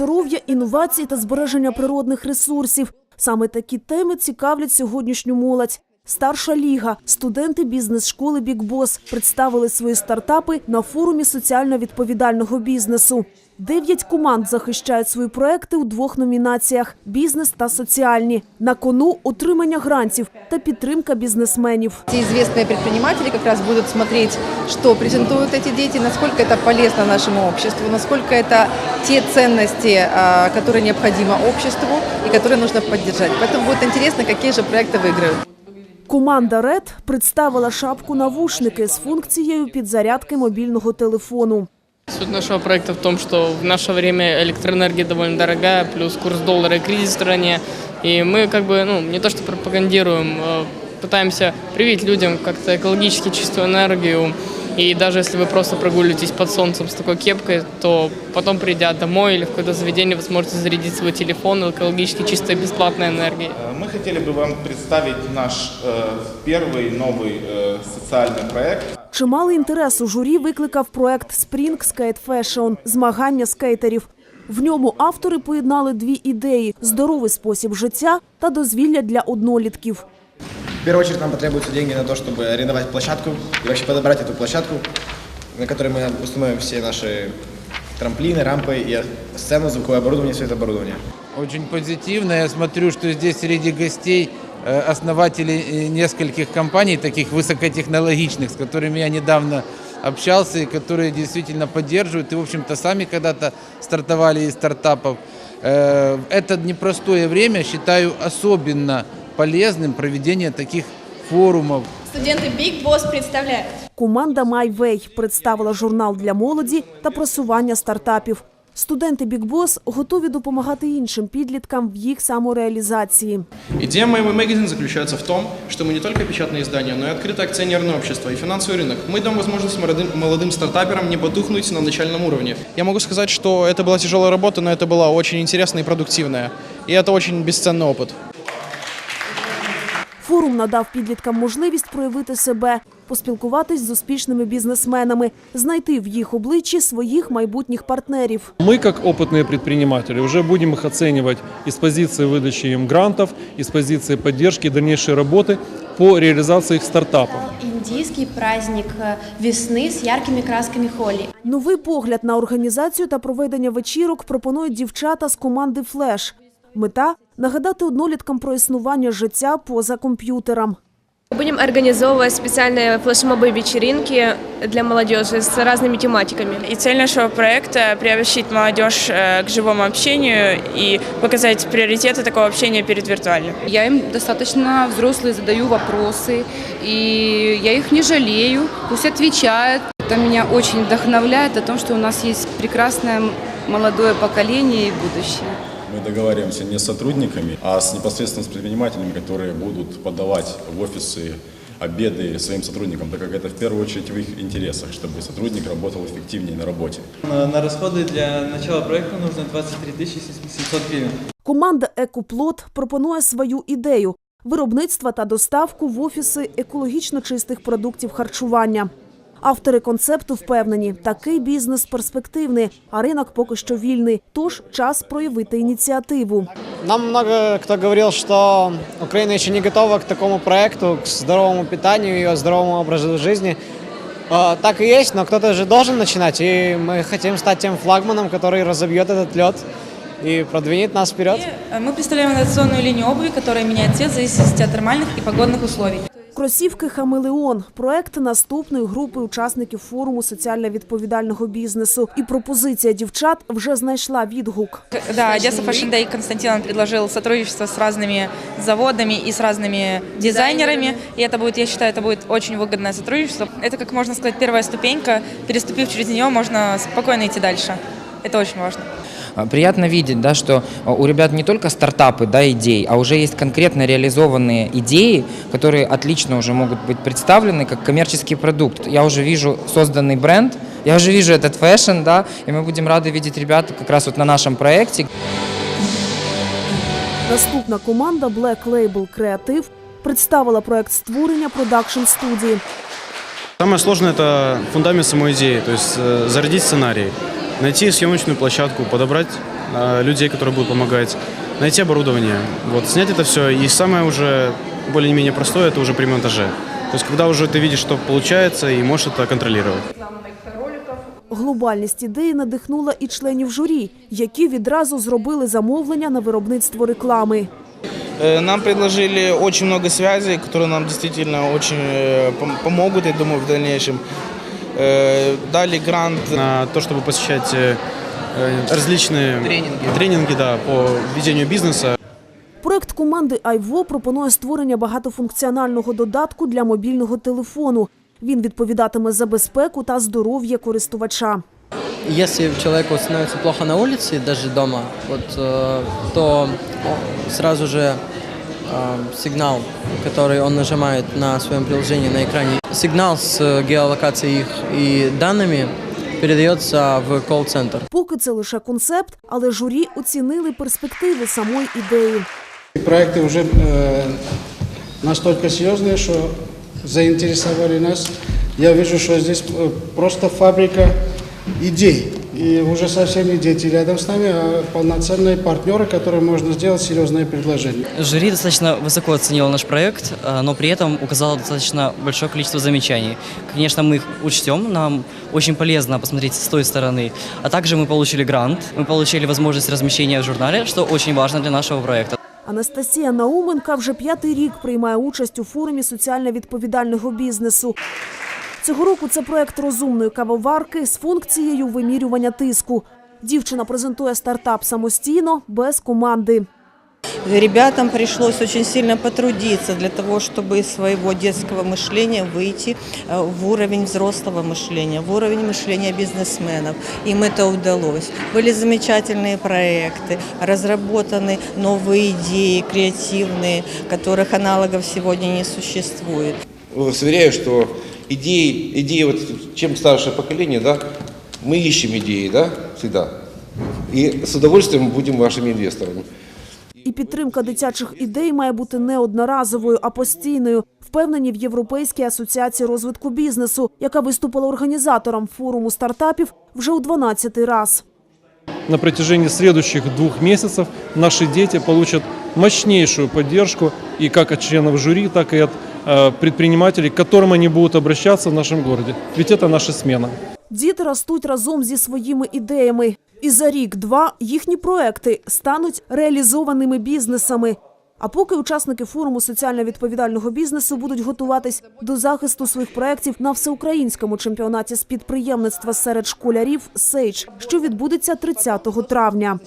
здоров'я, інновації та збереження природних ресурсів. Саме такі теми цікавлять сьогоднішню молодь. Старша ліга, студенти бізнес-школи «Бікбос» представили свої стартапи на форумі соціально відповідального бізнесу. Дев'ять команд захищають свої проекти у двох номінаціях – бізнес та соціальні. На кону отримання грантів та підтримка бізнесменів. Те известные предприниматели как раз будут смотреть, что презентуют эти дети, насколько это полезно нашему обществу, насколько это те ценности, а, которые необходимы обществу и которые нужно поддержать. Поэтому будет интересно, какие же проекты выиграют. Команда «Ред» представила шапку-навушники з функцією підзарядки мобільного телефону. Суть нашего проекта в том, что в наше время электроэнергия довольно дорогая, плюс курс доллара и кризис в стране. И мы как бы, ну, не то что пропагандируем, э, пытаемся привить людям как-то экологически чистую энергию. И даже если вы просто прогуливаетесь под солнцем с такой кепкой, то потом, придя домой или в какое-то заведение, вы сможете зарядить свой телефон экологически чистой бесплатной энергией. Э, Мы хотели бы вам представить наш э, первый новый э, социальный проект. Чималий інтерес у журі викликав проект «Spring Skate Fashion» – змагання скейтерів. В ньому автори поєднали дві ідеї – здоровий спосіб життя та дозвілля для однолітків. В первую очередь нам потребуются деньги на то, чтобы арендовать площадку и вообще подобрать эту площадку, на которой мы установим все наши трамплины, рампы и сцену, звуковое оборудование, все это оборудование. Очень позитивно. Я смотрю, что здесь среди гостей э, основатели э, нескольких компаний, таких высокотехнологичных, с которыми я недавно общался и которые действительно поддерживают и, в общем-то, сами когда-то стартовали из стартапов. Э, это непростое время считаю особенно полезным проведение таких форумов, Студенты Big Boss представляют. Команда «Майвей» представила журнал для молоді та просування стартапів. Студенти «Бікбос» готові допомагати іншим підліткам в їх самореалізації. Идея моего магазина заключается в том, что мы не только печатное издание, но и открытое акционерное общество и финансовый рынок. Мы даем возможность молодым, молодым стартаперам не потухнуть на начальном уровне. Я могу сказать, что это была тяжелая работа, но это была очень интересная и продуктивная. И это очень бесценный опыт. Форум надав підліткам можливість проявити себе, поспілкуватись з успішними бізнесменами, знайти в їх обличчі своїх майбутніх партнерів. Мы, как опытные предприниматели, уже будем их оценивать из позиции выдачи им грантов, из позиции поддержки и дальнейшей работы по реализации их стартапов. Индийский праздник э, весны с яркими красками холи. Новий погляд на організацію та проведення вечірок пропонують дівчата з команди «Флеш». Мета – нагадати одноліткам про існування життя поза комп'ютером. Будем организовывать специальные флешмобы вечеринки для молодежи с разными тематиками. И цель нашего проекта – приобщить молодежь э, к живому общению и показать приоритеты такого общения перед виртуальным. Я им достаточно взрослые задаю вопросы, и я их не жалею, пусть отвечают. Это меня очень вдохновляет о том, что у нас есть прекрасное молодое поколение и будущее. Мы договариваемся не с сотрудниками, а с непосредственно с предпринимателями, которые будут подавать в офисы обеды своим сотрудникам, так как это в первую очередь в их интересах, чтобы сотрудник работал эффективнее на работе. На, на расходы для начала проекта нужно 23 700 гривен. Команда «Екоплот» пропонує свою ідею – виробництва та доставку в офіси екологічно чистих продуктів харчування. Автори концепту впевнені, такий бізнес перспективний, а ринок поки що вільний, тож час проявити ініціативу. Нам много кто говорил, что Украина еще не готова к такому проекту, к здоровому питанию и здоровому образу жизни. Э, Так и есть, но кто-то же должен начинать, и мы хотим стать тем флагманом, который разобьет этот лед и продвинет нас вперед. Мы представляем инновационную линию обуви, которая меняет цвет в зависимости от термальных и погодных условий. Кросівки «Хамелеон» – проект наступної групи учасників форуму соціально відповідального бізнесу. І пропозиція дівчат вже знайшла відгук. Да, Одесса Fashion Day Константин предложил сотрудничество с разными заводами и с разными дизайнерами. И это будет, я считаю, это будет очень выгодное сотрудничество. Это, как можно сказать, первая ступенька. Переступив через нее, можно спокойно идти дальше. Это очень важно. Приятно видеть, да, что у ребят не только стартапы, да, идей, а уже есть конкретно реализованные идеи, которые отлично уже могут быть представлены как коммерческий продукт. Я уже вижу созданный бренд, я уже вижу этот фэшн, да, и мы будем рады видеть ребят как раз вот на нашем проекте. Наступна команда Black Label Creative представила проект створення продакшн студії. Самое сложное – это фундамент самой идеи, то есть э, зародить сценарий, найти съемочную площадку, подобрать э, людей, которые будут помогать, найти оборудование, вот, снять это все. И самое уже более-менее простое, это уже при монтаже. То есть, когда уже ты видишь, что получается, и можешь это контролировать. Глобальність ідеї надихнула і членів журі, які відразу зробили замовлення на виробництво реклами. Э, Нам предложили очень много связей, которые нам действительно очень э, пом- помогут, я думаю, в дальнейшем. Э, Дали грант На то, чтобы посещать э, э, различные тренинги, да, по ведению бизнеса. Проект команди Айво пропонує створення багатофункціонального додатку для мобільного телефону. Він відповідатиме за безпеку та здоров'я користувача. Если человеку становится плохо на улице, даже дома, вот, э, то о, сразу же э, сигнал, который он нажимает на своем приложении на экране, сигнал с э, геолокацией их и данными передается в колл-центр. Поки це лише концепт, але журі оцінили перспективи самої ідеї. Проекты уже э, настолько серьезные, что заинтересовали нас. Я вижу, что здесь э, просто фабрика идей. И уже совсем не дети рядом с нами, а полноценные партнеры, которым можно сделать серьезные предложения. Жюри достаточно высоко оценило наш проект, а, но при этом указало достаточно большое количество замечаний. Конечно, мы их учтем, нам очень полезно посмотреть с той стороны. А также мы получили грант, мы получили возможность размещения в журнале, что очень важно для нашего проекта. Анастасія Науменка вже п'ятий рік приймає участь у форумі соціально відповідального бізнесу. Цього року це проект розумної кавоварки з функцією вимірювання тиску. Дівчина презентує стартап самостійно, без команди. Ребятам пришлось очень сильно потрудиться для того, чтобы из своего детского мышления выйти э, в уровень взрослого мышления, в уровень мышления бизнесменов. Им это удалось. Были замечательные проекты, разработаны новые идеи, креативные, которых аналогов сегодня не существует. Сверяю, что идеи, идеи вот чем старшее поколение, да, мы ищем идеи, да, всегда. И с удовольствием будем вашими инвесторами. І підтримка дитячих ідей має бути не одноразовою, а постійною. Впевнені в Європейській асоціації розвитку бізнесу, яка виступила організатором форуму стартапів вже у 12-й раз. На протяжении следующих двух месяцев наши дети получат мощнейшую поддержку и как от членов жюри, так и от предпринимателей, к которым они будут обращаться в нашем городе. Ведь это наша смена. Діти ростуть разом зі своїми ідеями. І за рік-два їхні проекти стануть реалізованими бізнесами. А поки учасники форуму соціально відповідального бізнесу будуть готуватись до захисту своїх проєктів на всеукраїнському чемпіонаті з підприємництва серед школярів «Сейдж», що відбудеться 30 травня.